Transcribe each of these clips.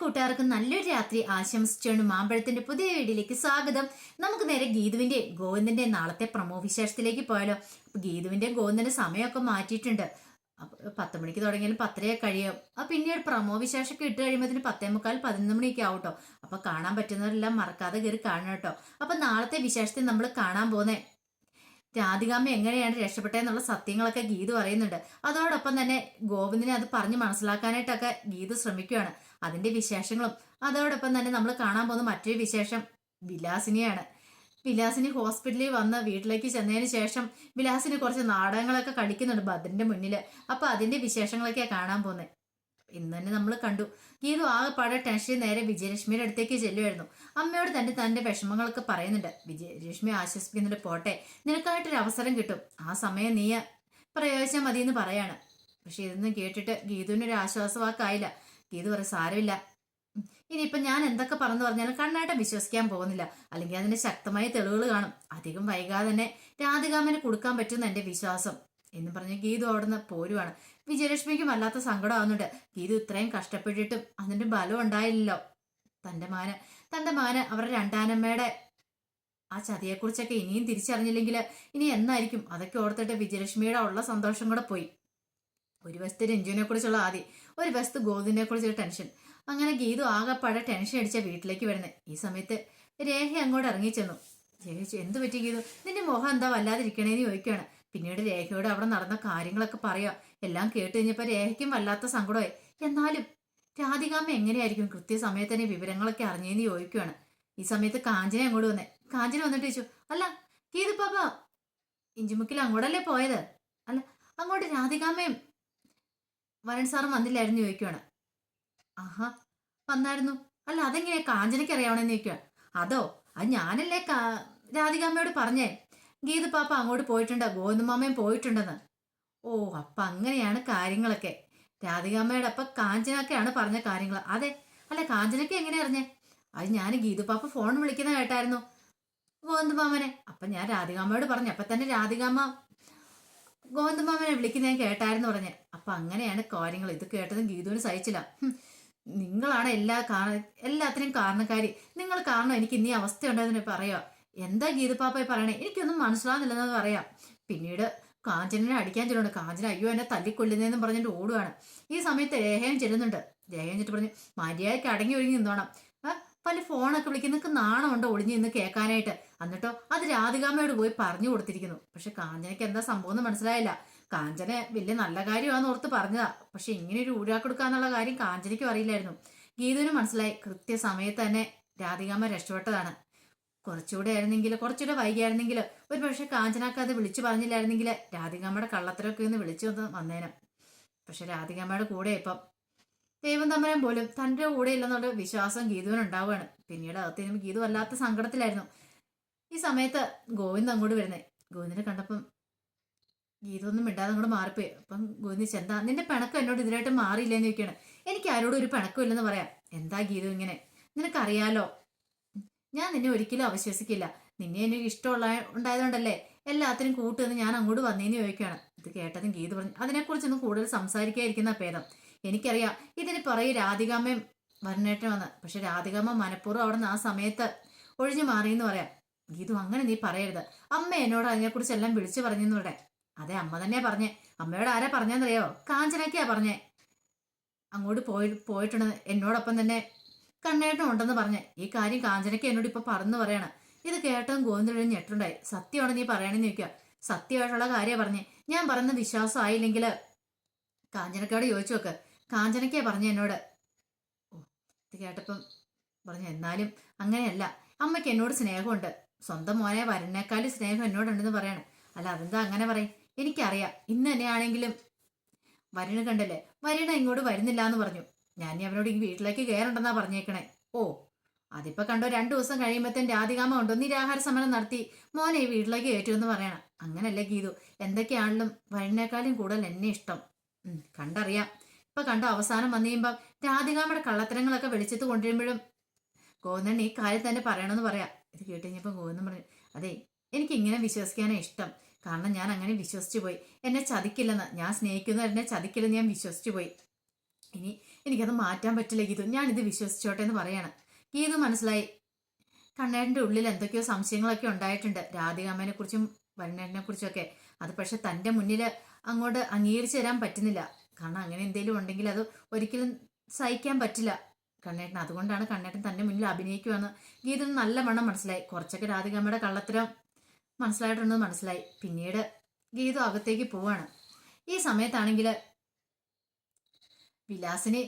കൂട്ടുകാർക്കും നല്ലൊരു രാത്രി ആശംസിച്ചുകൊണ്ട് മാമ്പഴത്തിന്റെ പുതിയ വീഡിയോയിലേക്ക് സ്വാഗതം. നമുക്ക് നേരെ ഗീതുവിന്റെ ഗോവിന്ദന്റെ നാളത്തെ പ്രമോ വിശേഷത്തിലേക്ക് പോയാലോ. അപ്പൊ ഗീതുവിന്റെ ഗോവിന്ദന്റെ സമയമൊക്കെ മാറ്റിയിട്ടുണ്ട്. പത്ത് മണിക്ക് തുടങ്ങിയാലും പത്തരയൊക്കെ കഴിയും. അപ്പൊ പിന്നീട് പ്രമോ വിശേഷമൊക്കെ ഇട്ട് കഴിയുമ്പോൾ പത്തേ മുക്കാൽ പതിനൊന്ന് മണിയൊക്കെ ആവും കേട്ടോ. അപ്പൊ കാണാൻ പറ്റുന്നവരെല്ലാം മറക്കാതെ കയറി കാണണം കേട്ടോ. അപ്പൊ നാളത്തെ വിശേഷത്തെ നമ്മൾ കാണാൻ പോകുന്നേ. രാധികാമ്മ എങ്ങനെയാണ് രക്ഷപ്പെട്ടതെന്നുള്ള സത്യങ്ങളൊക്കെ ഗീതു പറയുന്നുണ്ട്. അതോടൊപ്പം തന്നെ ഗോവിന്ദനെ അത് പറഞ്ഞ് മനസ്സിലാക്കാനായിട്ടൊക്കെ ഗീതു ശ്രമിക്കുകയാണ് അതിന്റെ വിശേഷങ്ങളും. അതോടൊപ്പം തന്നെ നമ്മൾ കാണാൻ പോകുന്ന മറ്റൊരു വിശേഷം വിലാസിനിയാണ്. വിലാസിനി ഹോസ്പിറ്റലിൽ വന്ന് വീട്ടിലേക്ക് ചെന്നതിന് ശേഷം വിലാസിനി കുറച്ച് നാടകങ്ങളൊക്കെ കളിക്കുന്നുണ്ട് ബദറിന്റെ മുന്നിൽ അപ്പൊ അതിന്റെ വിശേഷങ്ങളൊക്കെയാണ് കാണാൻ പോകുന്നത് ഇന്ന് തന്നെ നമ്മൾ കണ്ടു. ഗീതു ആകെപ്പാടെ ടെൻഷൻ നേരെ വിജയലക്ഷ്മിയുടെ അടുത്തേക്ക് ചെല്ലുമായിരുന്നു അമ്മയോട് തന്നെ തന്റെ വിഷമങ്ങളൊക്കെ പറയുന്നുണ്ട്. വിജയലക്ഷ്മി ആശ്വസിപ്പിക്കുന്നുണ്ട് പോട്ടെ നിനക്കായിട്ടൊരു അവസരം കിട്ടും. ആ സമയം നീ പ്രയോഗിച്ചാൽ മതി എന്ന് പറയാണ്. പക്ഷെ ഇതൊന്നും കേട്ടിട്ട് ഗീതുവിനൊരു ആശ്വാസവാക്കായില്ല. ഗീതു പറയും സാരമില്ല. ഇനിയിപ്പൊ ഞാൻ എന്തൊക്കെ പറഞ്ഞു പറഞ്ഞാലും കണ്ണായിട്ട് വിശ്വസിക്കാൻ പോകുന്നില്ല. അല്ലെങ്കിൽ അതിന്റെ ശക്തമായ തെളിവുകൾ കാണും. അധികം വൈകാതെ തന്നെ രാധികാമന് കൊടുക്കാൻ പറ്റുന്ന എന്റെ വിശ്വാസം. എന്ന് പറഞ്ഞ് ഗീതു അവിടുന്ന് പോരുവാണ്. വിജയലക്ഷ്മിക്കും വല്ലാത്ത സങ്കടമാവുന്നുണ്ട് ഗീതു ഇത്രയും കഷ്ടപ്പെട്ടിട്ടും അതിന്റെ ബലം ഉണ്ടായില്ലല്ലോ. തന്റെ മാന തന്റെ മാന അവരുടെ രണ്ടാനമ്മയുടെ ആ ചതിയെക്കുറിച്ചൊക്കെ ഇനിയും തിരിച്ചറിഞ്ഞില്ലെങ്കിൽ ഇനി എന്നായിരിക്കും? അതൊക്കെ ഓർത്തിട്ട് വിജയലക്ഷ്മിയുടെ ഉള്ള സന്തോഷം കൂടെ പോയി. ഒരു വശത്ത് രഞ്ജുവിനെ കുറിച്ചുള്ള ആദ്യം. ഒരു വശത്ത് ഗോവിന്ദിനെ കുറിച്ചുള്ള ടെൻഷൻ അങ്ങനെ ഗീതു ആകെപ്പാടെ ടെൻഷൻ അടിച്ച വീട്ടിലേക്ക് വരുന്നത് ഈ സമയത്ത് രേഖ അങ്ങോട്ട് ഇറങ്ങി ചെന്നു. ചേച്ചി എന്ത് പറ്റി ഗീതു? നിന്റെ മുഖം എന്താ വല്ലാതിരിക്കണേന്ന് ചോദിക്കുകയാണ് പിന്നീട് രേഖയോട് അവിടെ നടന്ന കാര്യങ്ങളൊക്കെ പറയാം. എല്ലാം കേട്ട് കഴിഞ്ഞപ്പോൾ രേഖയ്ക്കും വല്ലാത്ത സങ്കടമായി. എന്നാലും രാധികാമ്മ എങ്ങനെയായിരിക്കും കൃത്യസമയത്ത് തന്നെ വിവരങ്ങളൊക്കെ അറിഞ്ഞേന്ന് ചോദിക്കുകയാണ് ഈ സമയത്ത് കാഞ്ചന അങ്ങോട്ട് വന്നേ. കാഞ്ചന വന്നിട്ട് ചോദിച്ചു അല്ല ഗീതു പാപ്പ ഇഞ്ചിമുക്കിൽ അങ്ങോട്ടല്ലേ പോയത്? അല്ല അങ്ങോട്ട് രാധികാമ്മയും വരൺ സാറും വന്നില്ലായിരുന്നു ചോദിക്കുവാണ്. ആഹാ വന്നായിരുന്നു. അല്ല അതെങ്ങനെയാ? കാഞ്ചനയ്ക്ക് അറിയാവണമെന്ന് ചോദിക്കുക അതോ അത് ഞാനല്ലേ കാ രാധികാമ്മയോട് പറഞ്ഞേ. ഗീത പാപ്പ അങ്ങോട്ട് പോയിട്ടുണ്ട്? ഗോവിന്ദമാമയും പോയിട്ടുണ്ടെന്ന്. ഓ അപ്പൊ അങ്ങനെയാണ് കാര്യങ്ങളൊക്കെ. രാധികാമ്മയുടെ അപ്പം കാഞ്ചനൊക്കെയാണ് പറഞ്ഞ കാര്യങ്ങൾ അതെ അല്ല കാഞ്ചനയ്ക്ക് എങ്ങനെ അറിഞ്ഞേ? അത് ഞാൻ ഗീതുപാപ്പ ഫോൺ വിളിക്കുന്ന കേട്ടായിരുന്നു. ഗോവിന്ദമാമനെ. അപ്പൊ ഞാൻ രാധികാമ്മയോട് പറഞ്ഞു. അപ്പൊ തന്നെ രാധികാമ്മ ഗോവിന്ദമാമനെ വിളിക്കുന്ന ഞാൻ കേട്ടായിരുന്നു പറഞ്ഞ് അപ്പൊ അങ്ങനെയാണ് കാര്യങ്ങൾ. ഇത് കേട്ടതും ഗീതുവിന് സഹിച്ചില്ല. നിങ്ങളാണ് എല്ലാ കാരണ എല്ലാത്തിനും കാരണക്കാരി. നിങ്ങൾ കാരണം എനിക്ക് ഇന്നീ അവസ്ഥ ഉണ്ടായതിന് പറയുക. എന്താ ഗീതുപാപ്പ പറയണേ? എനിക്കൊന്നും മനസ്സിലാവുന്നില്ലെന്ന് പറയാം. പിന്നീട് കാഞ്ചനെ അടിക്കാൻ ചെല്ലുണ്ട് കാഞ്ചന അയ്യോ എന്നെ തല്ലിക്കൊല്ലുന്നതെന്ന് പറഞ്ഞിട്ട് ഓടുകയാണ് ഈ സമയത്ത് രേഖയും ചെല്ലുന്നുണ്ട്. രേഹയും ചെന്നിട്ട് പറഞ്ഞു മര്യാദയ്ക്ക് അടങ്ങി ഒഴുങ്ങി നിന്നോണം. പല ഫോണൊക്കെ വിളിക്കുന്ന നാണമുണ്ടോ ഒളിഞ്ഞു നിന്ന് കേൾക്കാനായിട്ട്? എന്നിട്ടോ അത് രാധികാമ്മയോട് പോയി പറഞ്ഞു കൊടുത്തിരിക്കുന്നു. പക്ഷെ കാഞ്ചനയ്ക്ക് എന്താ സംഭവം മനസ്സിലായില്ല. കാഞ്ചന വലിയ നല്ല കാര്യമാണെന്ന് ഓർത്ത് പറഞ്ഞതാ. പക്ഷെ ഇങ്ങനെ ഒരു ഊരാക്കെടുക്കാന്നുള്ള കാര്യം കാഞ്ചനയ്ക്കും അറിയില്ലായിരുന്നു. ഗീതുവിന് മനസ്സിലായി കൃത്യസമയത്ത് തന്നെ രാധികാമ്മ രക്ഷപ്പെട്ടതാണ്. കുറച്ചുകൂടെ ആയിരുന്നെങ്കിൽ കുറച്ചുകൂടെ വൈകിയായിരുന്നെങ്കിൽ ഒരു പക്ഷെ കാഞ്ചനക്ക് അത് വിളിച്ചു പറഞ്ഞില്ലായിരുന്നെങ്കിൽ രാധികാമ്മയുടെ കള്ളത്തരമൊക്കെ ഒന്ന് വിളിച്ചു വന്ന് വന്നേനെ. പക്ഷെ രാധികാമ്മയുടെ കൂടെ ഇപ്പം ദൈവം തമ്പരാൻ പോലും തന്റെ കൂടെ ഇല്ലെന്നുള്ള വിശ്വാസം ഗീതുവിന് ഉണ്ടാവുകയാണ്. പിന്നീട് അകത്ത് കഴിയുമ്പോൾ ഗീതു വല്ലാത്ത സങ്കടത്തിലായിരുന്നു. ഈ സമയത്ത് ഗോവിന്ദ് അങ്ങോട്ട് വരുന്നേ. ഗോവിന്ദിനെ കണ്ടപ്പം ഗീതു ഒന്നും മിണ്ടാതെ അങ്ങോട്ട് മാറിപ്പോയി. അപ്പം ഗോവിന്ദ് ചെന്താ നിന്റെ പിണക്കം എന്നോട് ഇതിനായിട്ട് മാറിയില്ലെന്ന് ചോദിക്കുകയാണ്. എനിക്ക് ആരോടും ഒരു പിണക്കം ഇല്ലെന്ന് പറയാം. എന്താ ഗീതു ഇങ്ങനെ? നിനക്കറിയാലോ? ഞാൻ നിന്നെ ഒരിക്കലും അവിശ്വസിക്കില്ല. നിന്നെ എനിക്ക് ഇഷ്ടമുള്ള ഉണ്ടായതുകൊണ്ടല്ലേ എല്ലാത്തിനും കൂട്ടുമെന്ന് ഞാൻ അങ്ങോട്ട് വന്നേന്ന് ചോദിക്കുകയാണ്. ഇത് കേട്ടതും ഗീത പറഞ്ഞു അതിനെക്കുറിച്ചൊന്നും കൂടുതൽ സംസാരിക്കാതിരിക്കുന്ന ഭേദം. എനിക്കറിയാം. ഇതിന് പറയും രാധികാമ്മയും വരണേട്ടൻ വന്ന്. പക്ഷെ രാധികാമ്മ മനഃപൂർവം അവിടെ നിന്ന് ആ സമയത്ത് ഒഴിഞ്ഞു മാറിയെന്ന് പറയാം. ഗീതു അങ്ങനെ നീ പറയരുത്. അമ്മ എന്നോട് അതിനെക്കുറിച്ചെല്ലാം വിളിച്ചു പറഞ്ഞെന്ന് പറയാം അതെ അമ്മ തന്നെയാ പറഞ്ഞേ. അമ്മയോട് ആരാ പറഞ്ഞെന്നറിയോ? കാഞ്ചനയ്ക്കാ പറഞ്ഞേ. അങ്ങോട്ട് പോയി പോയിട്ടുണ്ട്. എന്നോടൊപ്പം തന്നെ കണ്ണേട്ടം ഉണ്ടെന്ന് പറഞ്ഞ്. ഈ കാര്യം കാഞ്ചനയ്ക്ക് എന്നോട് ഇപ്പൊ പറഞ്ഞു പറയണം. ഇത് കേട്ടതും ഗോവിന്ദനും ഞെട്ടുണ്ടായി. സത്യമാണ് നീ പറയണെന്ന് ചോദിക്കുക. സത്യമായിട്ടുള്ള കാര്യം പറഞ്ഞേ. ഞാൻ പറയുന്ന വിശ്വാസം ആയില്ലെങ്കിൽ കാഞ്ചനക്കോട് ചോദിച്ചു നോക്ക്. കാഞ്ചനയ്ക്കാ പറഞ്ഞു എന്നോട്. ഓ ഇത് കേട്ടപ്പം പറഞ്ഞു എന്നാലും അങ്ങനെയല്ല. അമ്മയ്ക്ക് എന്നോട് സ്നേഹമുണ്ട്. സ്വന്തം മോനെ വരനേക്കാളും സ്നേഹം എന്നോടുണ്ടെന്ന് പറയാണ്. അല്ല അതെന്താ അങ്ങനെ പറയും? എനിക്കറിയാം. ഇന്ന് തന്നെയാണെങ്കിലും വരുണ് കണ്ടല്ലേ? വരുണ ഇങ്ങോട്ട് വരുന്നില്ല എന്ന് പറഞ്ഞു. ഞാൻ അവനോട് ഈ വീട്ടിലേക്ക് കയറണ്ടെന്നാ പറഞ്ഞേക്കണേ. ഓ അതിപ്പോ കണ്ടോ രണ്ടു ദിവസം കഴിയുമ്പത്തേൻ രാധികാമ ഉണ്ടോ നിരാഹാര സമരം നടത്തി മോനെ ഈ വീട്ടിലേക്ക് കയറ്റുമെന്ന് പറയണം. അങ്ങനല്ലേ ഗീതു? എന്തൊക്കെയാണെങ്കിലും വരുണേക്കാളും കൂടുതൽ എന്നെ ഇഷ്ടം. കണ്ടറിയാം. ഇപ്പൊ കണ്ടോ അവസാനം വന്നു കഴിയുമ്പം രാധികാമ്മയുടെ കള്ളത്തരങ്ങളൊക്കെ വെളിച്ചത്ത് കൊണ്ടുവരുമ്പോഴും ഗോവിന്ദൻ ഈ കാര്യം തന്നെ പറയണമെന്ന് പറയാം. ഇത് കേട്ട് കഴിഞ്ഞപ്പോൾ ഗോവിന്ദൻ പറഞ്ഞു അതെ എനിക്ക് ഇങ്ങനെ വിശ്വസിക്കാനാണ് ഇഷ്ടം. കാരണം ഞാൻ അങ്ങനെ വിശ്വസിച്ചു പോയി. എന്നെ ചതിക്കില്ലെന്ന്. ഞാൻ സ്നേഹിക്കുന്നവർ എന്നെ ചതിക്കില്ലെന്ന് ഞാൻ വിശ്വസിച്ചു പോയി. ഇനി എനിക്കത് മാറ്റാൻ പറ്റില്ല ഗീതു. ഇത് വിശ്വസിച്ചോട്ടെ എന്ന് പറയാണ്. ഗീതു മനസ്സിലായി. കണ്ണേട്ടന്റെ ഉള്ളിൽ എന്തൊക്കെയോ സംശയങ്ങളൊക്കെ ഉണ്ടായിട്ടുണ്ട്. രാധികാമ്മേനെ കുറിച്ചും വരുണേട്ടനെ കുറിച്ചൊക്കെ അത് പക്ഷെ തന്റെ മുന്നിൽ അങ്ങോട്ട് അംഗീകരിച്ചു തരാൻ പറ്റുന്നില്ല. കാരണം അങ്ങനെ എന്തെങ്കിലും ഉണ്ടെങ്കിൽ അത് ഒരിക്കലും സഹിക്കാൻ പറ്റില്ല. കണ്ണേട്ടൻ അതുകൊണ്ടാണ് കണ്ണേട്ടൻ തന്റെ മുന്നിൽ അഭിനയിക്കുവാന്ന്. ഗീത നല്ല വണ്ണം മനസ്സിലായി. കുറച്ചൊക്കെ രാധികാമ്മയുടെ കള്ളത്തരം മനസ്സിലായിട്ടുണ്ടെന്ന് മനസ്സിലായി. പിന്നീട് ഗീത അകത്തേക്ക് പോവാണ്. ഈ സമയത്താണെങ്കിൽ വിലാസിനി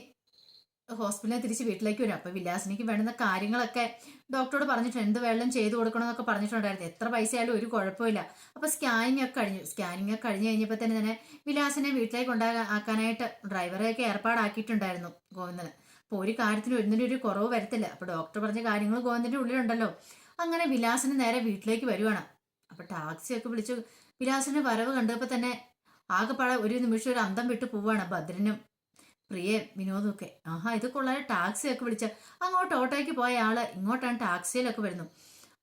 ഹോസ്പിറ്റലിൽ തിരിച്ച് വീട്ടിലേക്ക് വരും. അപ്പൊ വിലാസിനിക്ക് വേണ്ടുന്ന കാര്യങ്ങളൊക്കെ ഡോക്ടറോട് പറഞ്ഞിട്ടുണ്ട്. എന്ത് വെള്ളം ചെയ്തു കൊടുക്കണമെന്നൊക്കെ പറഞ്ഞിട്ടുണ്ടായിരുന്നു. എത്ര പൈസ ആയാലും ഒരു കുഴപ്പമില്ല. അപ്പൊ സ്കാനിങ് ഒക്കെ കഴിഞ്ഞു. സ്കാനിങ് ഒക്കെ കഴിഞ്ഞ് കഴിഞ്ഞപ്പോൾ തന്നെ തന്നെ വിലാസിനെ വീട്ടിലേക്ക് കൊണ്ടാക്കാനായിട്ട് ഡ്രൈവറെയൊക്കെ ഏർപ്പാടാക്കിയിട്ടുണ്ടായിരുന്നു ഗോവിന്ദന്. അപ്പോൾ ഒരു കാര്യത്തിന് ഒന്നിനും ഒരു കുറവ് വരത്തില്ല. അപ്പൊ ഡോക്ടർ പറഞ്ഞ കാര്യങ്ങൾ ഗോവിന്ദന്റെ ഉള്ളിലുണ്ടല്ലോ. അങ്ങനെ വിലാസിന് നേരെ വീട്ടിലേക്ക് വരുവാണ്. അപ്പൊ ടാക്സി ഒക്കെ വിളിച്ചു വിലാസിന്റെ വരവ് കണ്ടപ്പോൾ തന്നെ ആകെപ്പാടെ ഒരു നിമിഷം ഒരു അന്തം വിട്ടു പോവാണ് ഭദ്രനും പ്രിയ വിനോദമൊക്കെ. ആഹാ ഇത് കൊള്ളാതെ ടാക്സിയൊക്കെ വിളിച്ച അങ്ങോട്ട് ഓട്ടോയ്ക്ക് പോയ ആൾ ഇങ്ങോട്ടാണ് ടാക്സിയിലൊക്കെ വരുന്നു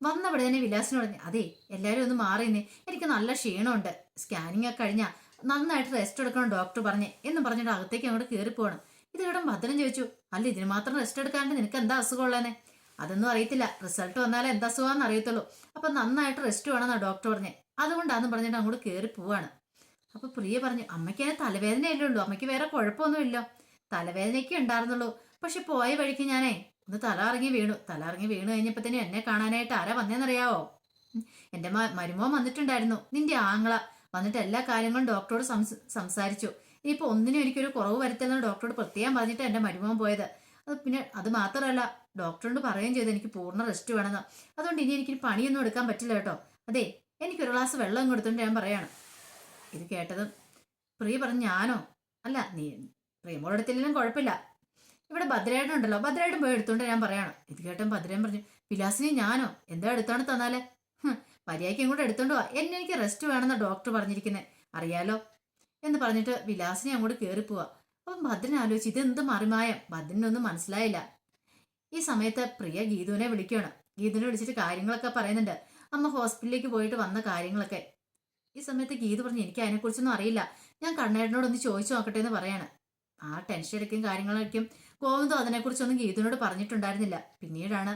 വന്നവിടെ തന്നെ വിലാസിന് പറഞ്ഞു അതെ എല്ലാവരും ഒന്ന് മാറിയെന്നേ എനിക്ക് നല്ല ക്ഷീണമുണ്ട്. സ്കാനിങ് ഒക്കെ കഴിഞ്ഞാൽ നന്നായിട്ട് റെസ്റ്റ് എടുക്കണം ഡോക്ടർ പറഞ്ഞേ എന്ന് പറഞ്ഞിട്ട് അകത്തേക്ക് അങ്ങോട്ട് കയറി പോകണം ഇത് ഇവിടെ ഭദ്രം ചോദിച്ചു അല്ല ഇതിന് മാത്രം റെസ്റ്റ് എടുക്കാണ്ട് നിനക്ക് എന്താ അസുഖം ഉള്ളതെന്നെ അതൊന്നും അറിയത്തില്ല. റിസൾട്ട് വന്നാലേ എന്താ അസുഖമാണെന്ന് അറിയത്തുള്ളൂ. അപ്പൊ നന്നായിട്ട് റെസ്റ്റ് വേണമെന്നാണ് ഡോക്ടർ പറഞ്ഞേ. അതുകൊണ്ടാന്ന് പറഞ്ഞിട്ട് അങ്ങോട്ട് കയറി പോവാണ്. അപ്പൊ പ്രിയ പറഞ്ഞു അമ്മയ്ക്ക് തലവേദനയല്ലേ ഉള്ളൂ. അമ്മയ്ക്ക് വേറെ കുഴപ്പമൊന്നുമില്ല. തലവേദനയൊക്കെ ഉണ്ടായിരുന്നുള്ളൂ. പക്ഷെ പോയ വഴിക്ക് ഞാനേ ഒന്ന് തല ഇറങ്ങി വീണു. തല ഇറങ്ങി വീണു കഴിഞ്ഞപ്പോ തന്നെ എന്നെ കാണാനായിട്ട് ആരാ വന്നേന്നറിയാവോ? എന്റെ മരുമോ വന്നിട്ടുണ്ടായിരുന്നു. നിന്റെ ആങ്ങള. വന്നിട്ട് എല്ലാ കാര്യങ്ങളും ഡോക്ടറോട് സംസാരിച്ചു. ഇനിയിപ്പോ ഒന്നിനും എനിക്കൊരു കുറവ് വരുത്തില്ലെന്ന് ഡോക്ടറോട് പ്രത്യേകം പറഞ്ഞിട്ട് എന്റെ മരുമോൻ പോയത്. അത് പിന്നെ അത് മാത്രമല്ല ഡോക്ടറോട് പറയുകയും ചെയ്തു എനിക്ക് പൂർണ റെസ്റ്റ് വേണമെന്ന് അതുകൊണ്ട് ഇനി എനിക്ക് പണിയൊന്നും എടുക്കാൻ പറ്റില്ല കേട്ടോ. അതെ എനിക്കൊരു ഗ്ലാസ് വെള്ളം കൊടുത്തിട്ട് ഞാൻ പറയാണ്. ഇത് കേട്ടതും പ്രിയ പറഞ്ഞു ഞാനോ? അല്ല നീ പ്രിയമോടെടുത്തില്ലെങ്കിലും കുഴപ്പമില്ല. ഇവിടെ ഭദ്രയായിട്ടും ഉണ്ടല്ലോ. ഭദ്രേട്ടൻ പോയി എടുത്തോണ്ട് ഞാൻ പറയണം. ഇത് കേട്ടും ഭദ്രയും പറഞ്ഞു വിലാസിനി ഞാനോ? എന്താ എടുത്തോണ്ട് തന്നാലേ? മര്യാദയ്ക്ക് ഇങ്ങോട്ട് എടുത്തോണ്ട് പോവാ എന്നെ എനിക്ക് റെസ്റ്റ് വേണമെന്ന് ഡോക്ടർ പറഞ്ഞിരിക്കുന്നത് അറിയാലോ? എന്ന് പറഞ്ഞിട്ട് വിലാസിനി അങ്ങോട്ട് കയറിപ്പോവാ പോവാ. അപ്പം ഭദ്രൻ ആലോചിച്ച് ഇതെന്ത് മറിമായം? ഭദ്രനൊന്നും മനസ്സിലായില്ല. ഈ സമയത്ത് പ്രിയ ഗീതുവിനെ വിളിക്കുകയാണ്. ഗീതുവിനെ വിളിച്ചിട്ട് കാര്യങ്ങളൊക്കെ പറയുന്നുണ്ട്. അമ്മ ഹോസ്പിറ്റലിലേക്ക് പോയിട്ട് വന്ന കാര്യങ്ങളൊക്കെ. ഈ സമയത്ത് ഗീതു പറഞ്ഞു എനിക്ക് അതിനെക്കുറിച്ചൊന്നും അറിയില്ല. ഞാൻ കണ്ണേട്ടനോടൊന്ന് ചോദിച്ചു നോക്കട്ടെ എന്ന് പറയാണ്. ആ ടെൻഷൻ എടുക്കും കാര്യങ്ങളൊക്കെയും ഗോവിന്ദോ അതിനെക്കുറിച്ചൊന്നും ഗീതുവിനോട് പറഞ്ഞിട്ടുണ്ടായിരുന്നില്ല. പിന്നീടാണ്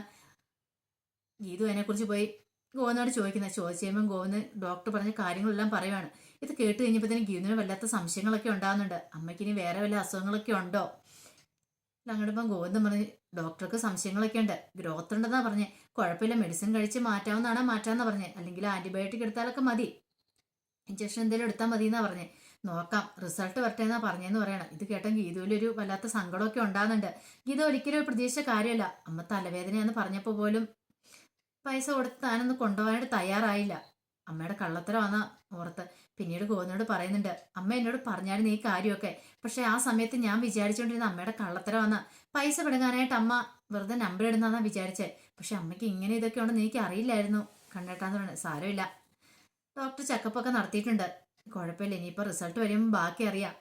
ഗീതു അതിനെക്കുറിച്ച് പോയി ഗോവിന്ദോട് ചോദിക്കുന്നത്. ചോദിച്ചു കഴിയുമ്പോൾ ഗോവിന്ദ് ഡോക്ടർ പറഞ്ഞ കാര്യങ്ങളെല്ലാം പറയുവാണ്. ഇത് കേട്ട് കഴിഞ്ഞപ്പോൾ തന്നെ ഗീതുവിന് വല്ലാത്ത സംശയങ്ങളൊക്കെ ഉണ്ടാകുന്നുണ്ട്. അമ്മയ്ക്ക് ഇനി വേറെ വല്ല അസുഖങ്ങളൊക്കെ ഉണ്ടോ? അങ്ങോട്ട് ഗോവിന്ദൻ പറഞ്ഞ് ഡോക്ടർക്ക് സംശയങ്ങളൊക്കെ ഉണ്ട്. ഗ്രോത്ത് ഉണ്ടെന്നാണ് പറഞ്ഞേ. കുഴപ്പമില്ല. മെഡിസിൻ കഴിച്ച് മാറ്റാവുന്നതാണ് മാറ്റാമെന്നാണ് പറഞ്ഞത് അല്ലെങ്കിൽ ആന്റിബയോട്ടിക് എടുത്താലൊക്കെ മതി. ഇഞ്ചക്ഷൻ എന്തെങ്കിലും എടുത്താൽ മതി എന്നാ പറഞ്ഞേ. നോക്കാം റിസൾട്ട് വരട്ടെ എന്നാ പറഞ്ഞെന്ന് പറയണം. ഇത് കേട്ട ഗീതുവിലൊരു വല്ലാത്ത സങ്കടമൊക്കെ ഉണ്ടാകുന്നുണ്ട്. ഗീത ഒരിക്കലും ഒരു പ്രതീക്ഷിച്ച കാര്യമല്ല. അമ്മ തലവേദനയാന്ന് പറഞ്ഞപ്പോൾ പോലും പൈസ കൊടുത്ത് താനൊന്ന് കൊണ്ടുപോകാനായിട്ട് തയ്യാറായില്ല. അമ്മയുടെ കള്ളത്തരമാണ് ഓർത്ത് പിന്നീട് ഗോവിനോട് പറയുന്നുണ്ട് അമ്മ എന്നോട് പറഞ്ഞായിരുന്നു ഈ കാര്യമൊക്കെ. പക്ഷെ ആ സമയത്ത് ഞാൻ വിചാരിച്ചുകൊണ്ടിരുന്ന അമ്മയുടെ കള്ളത്തരമാണ് പൈസ പിടുങ്ങാനായിട്ട് അമ്മ വെറുതെ നമ്പർ ഇടുന്നതാ വിചാരിച്ചേ. പക്ഷെ അമ്മയ്ക്ക് ഇങ്ങനെ ഇതൊക്കെ ഉണ്ടെന്ന് എനിക്ക് അറിയില്ലായിരുന്നു കണ്ണേട്ടാന്ന് പറയുന്നത് സാരമില്ല. ഡോക്ടർ ചെക്കപ്പ് ഒക്കെ നടത്തിയിട്ടുണ്ട്. കുഴപ്പമില്ല ഇനിയിപ്പോൾ റിസൾട്ട് വരുമ്പോൾ ബാക്കി അറിയാം.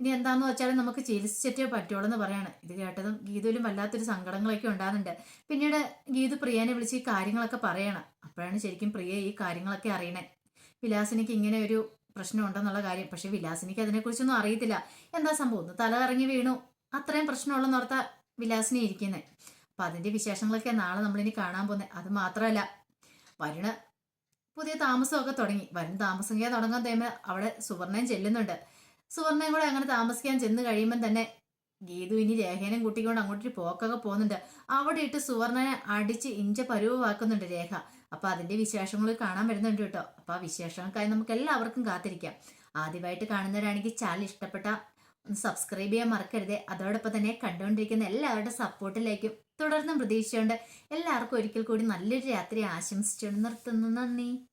ഇനി എന്താന്ന് വെച്ചാൽ നമുക്ക് ചികിത്സിച്ചിട്ടേ പറ്റുള്ളൂ എന്ന് പറയാണ്. ഇത് കേട്ടതും ഗീതുവിലും വല്ലാത്തൊരു സങ്കടങ്ങളൊക്കെ ഉണ്ടാകുന്നുണ്ട്. പിന്നീട് ഗീതു പ്രിയനെ വിളിച്ച് ഈ കാര്യങ്ങളൊക്കെ പറയണം. അപ്പോഴാണ് ശരിക്കും പ്രിയ ഈ കാര്യങ്ങളൊക്കെ അറിയണേ. വിലാസിനിക്ക് ഇങ്ങനെ ഒരു പ്രശ്നം ഉണ്ടെന്നുള്ള കാര്യം. പക്ഷെ വിലാസിനിക്ക് അതിനെക്കുറിച്ചൊന്നും അറിയത്തില്ല. എന്താ സംഭവം? ഒന്ന് തല കറങ്ങി വീണു. അത്രയും പ്രശ്നമുള്ളെന്ന് ഓർത്ത വിലാസിനി ഇരിക്കുന്നത് അപ്പൊ അതിന്റെ വിശേഷങ്ങളൊക്കെ നാളെ നമ്മളിനി കാണാൻ പോകുന്നത് അത് മാത്രമല്ല വരുണ് പുതിയ താമസമൊക്കെ തുടങ്ങി. വരും താമസിക്കാൻ തുടങ്ങാൻ തേമ അവിടെ സുവർണയും ചെല്ലുന്നുണ്ട്. സുവർണയും കൂടെ അങ്ങനെ താമസിക്കാൻ ചെന്ന് കഴിയുമ്പം തന്നെ ഗീതു ഇനി രേഖേനും കൂട്ടിക്കൊണ്ട് അങ്ങോട്ട് പോക്കൊക്കെ പോകുന്നുണ്ട്. അവിടെ ഇട്ട് സുവർണനെ അടിച്ച് ഇഞ്ച പരുവാക്കുന്നുണ്ട് രേഖ. അപ്പൊ അതിന്റെ വിശേഷങ്ങൾ കാണാൻ വരുന്നുണ്ട് കേട്ടോ. അപ്പൊ ആ വിശേഷങ്ങൾക്കായി നമുക്ക് എല്ലാവർക്കും കാത്തിരിക്കാം. ആദ്യമായിട്ട് കാണുന്നവരാണെങ്കിൽ ചാനൽ ഇഷ്ടപ്പെട്ട സബ്സ്ക്രൈബ് ചെയ്യാൻ മറക്കരുത്. അതോടൊപ്പം തന്നെ കണ്ടുകൊണ്ടിരിക്കുന്ന എല്ലാവരുടെ സപ്പോർട്ടിലേക്കും തുടർന്നും പ്രതീക്ഷിച്ചുകൊണ്ട് എല്ലാവർക്കും ഒരിക്കൽ കൂടി നല്ലൊരു രാത്രി ആശംസിച്ചുകൊണ്ട് നിർത്തുന്നു. നന്ദി.